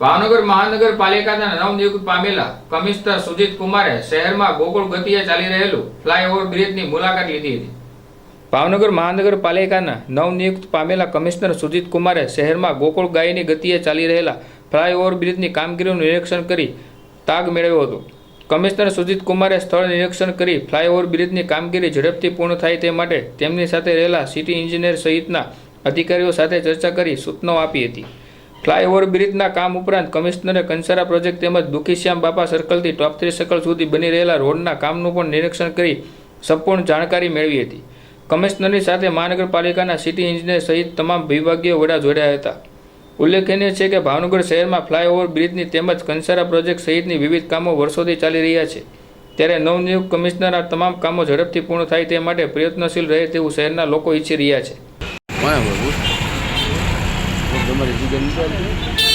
ભાવનગર મહાનગરપાલિકાના નવનિયુક્ત પામેલા કમિશનર સુજીત કુમારે શહેરમાં ગોકુળ ગતિએ ચાલી રહેલું ફ્લાયઓવર બ્રિજની મુલાકાત લીધી હતી. ભાવનગર મહાનગરપાલિકાના નવનિયુક્ત પામેલા કમિશનર સુજીત કુમારે શહેરમાં ગોકુળ ગાયની ગતિએ ચાલી રહેલા ફ્લાયઓવર બ્રિજની કામગીરીનું નિરીક્ષણ કરી તાગ મેળવ્યો હતો. કમિશનર સુજીત કુમારે સ્થળ નિરીક્ષણ કરી ફ્લાયઓવર બ્રિજની કામગીરી ઝડપથી પૂર્ણ થાય તે માટે તેમની સાથે રહેલા સિટી એન્જિનિયર સહિતના અધિકારીઓ સાથે ચર્ચા કરી સૂચનાઓ આપી હતી. ફ્લાયઓવર બ્રિજના કામ ઉપરાંત કમિશનરે કંસારા પ્રોજેક્ટ તેમજ દુખીશ્યામ બાપા સર્કલથી ટોપ થ્રી સર્કલ સુધી બની રહેલા રોડના કામનું પણ નિરીક્ષણ કરી સંપૂર્ણ જાણકારી મેળવી હતી. કમિશનરની સાથે મહાનગરપાલિકાના સિટી એન્જિનિયર સહિત તમામ વિભાગીય વડા જોડાયા હતા. ઉલ્લેખનીય છે કે ભાવનગર શહેરમાં ફ્લાયઓવર બ્રિજની તેમજ કંસારા પ્રોજેક્ટ સહિતની વિવિધ કામો વર્ષોથી ચાલી રહ્યા છે. ત્યારે નવનિયુક્ત કમિશનર આ તમામ કામો ઝડપથી પૂર્ણ થાય તે માટે પ્રયત્નશીલ રહે તેવું શહેરના લોકો ઈચ્છી રહ્યા છે. 말이지. 연구할